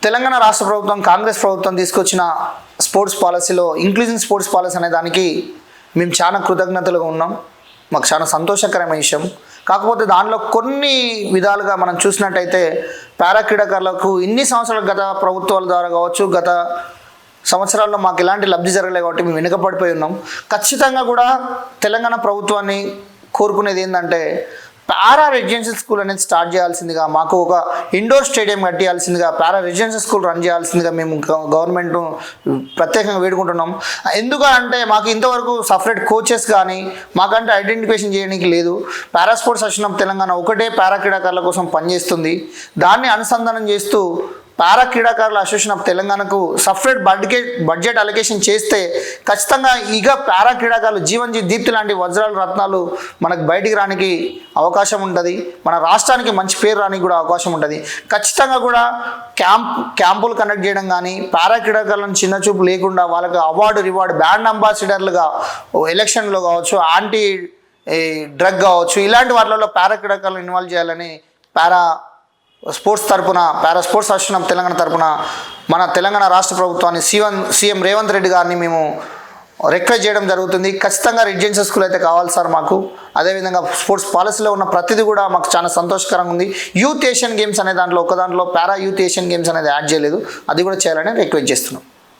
తెలంగాణ రాష్ట్ర ప్రభుత్వం కాంగ్రెస్ ప్రభుత్వం తీసుకొచ్చిన స్పోర్ట్స్ పాలసీలో ఇంక్లూజివ్ స్పోర్ట్స్ పాలసీ అనే దానికి మేము చాలా కృతజ్ఞతలుగా ఉన్నాం. మాకు చాలా సంతోషకరమైన విషయం. కాకపోతే దానిలో కొన్ని విధాలుగా మనం చూసినట్టయితే పారా క్రీడాకారులకు ఇన్ని సంవత్సరాలు గత ప్రభుత్వాల ద్వారా కావచ్చు గత సంవత్సరాల్లో మాకు ఎలాంటి లబ్ధి జరగలేదు కాబట్టి మేము వెనుకపడిపోయి ఉన్నాం. ఖచ్చితంగా కూడా తెలంగాణ ప్రభుత్వాన్ని కోరుకునేది ఏంటంటే పారా రెసిడెన్షియల్ స్కూల్ అనేది స్టార్ట్ చేయాల్సిందిగా మాకు ఒక ఇండోర్ స్టేడియం కట్టేయాల్సిందిగా పారా రెసిడెన్షియల్ స్కూల్ రన్ చేయాల్సిందిగా మేము గవర్నమెంట్ ప్రత్యేకంగా వేడుకుంటున్నాం. ఎందుకు అంటే మాకు ఇంతవరకు సపరేట్ కోచెస్ కానీ మాకంటే ఐడెంటిఫికేషన్ చేయడానికి లేదు. Para sports association of Telangana ఒకటే పారా క్రీడాకారుల కోసం పనిచేస్తుంది. దాన్ని అనుసంధానం చేస్తూ పారా క్రీడాకారుల అసోసియేషన్ ఆఫ్ తెలంగాణకు సపరేట్ బడ్జెట్ బడ్జెట్ అలొకేషన్ చేస్తే ఖచ్చితంగా ఇక పారా క్రీడాకారులు జీవన్ జీ దీప్తి లాంటి వజ్రాల రత్నాలు మనకు బయటికి రానికి అవకాశం ఉంటుంది. మన రాష్ట్రానికి మంచి పేరు రానికి కూడా అవకాశం ఉంటుంది. ఖచ్చితంగా కూడా క్యాంప్ క్యాంపులు కండక్ట్ చేయడం కానీ పారా క్రీడాకారులను చిన్న చూపు లేకుండా వాళ్ళకి అవార్డు రివార్డు బ్యాండ్ అంబాసిడర్లుగా ఎలక్షన్లో కావచ్చు యాంటీ డ్రగ్ కావచ్చు ఇలాంటి వాటిలో పారా క్రీడాకారులను ఇన్వాల్వ్ చేయాలని పారా స్పోర్ట్స్ తరపున para sports association of Telangana తరపున మన తెలంగాణ రాష్ట్ర ప్రభుత్వాన్ని సీఎం సీఎం రేవంత్ రెడ్డి గారిని మేము రిక్వెస్ట్ చేయడం జరుగుతుంది. ఖచ్చితంగా రెసిడెన్షియల్ స్కూల్ అయితే కావాలి సార్ మాకు. అదేవిధంగా స్పోర్ట్స్ పాలసీలో ఉన్న ప్రతిదీ కూడా మాకు చాలా సంతోషకరంగా ఉంది. యూత్ ఏషియన్ గేమ్స్ అనే దాంట్లో ఒక దాంట్లో పారా యూత్ ఏషియన్ గేమ్స్ అనేది యాడ్ చేయలేదు. అది కూడా చేయాలని రిక్వెస్ట్ చేస్తున్నాం.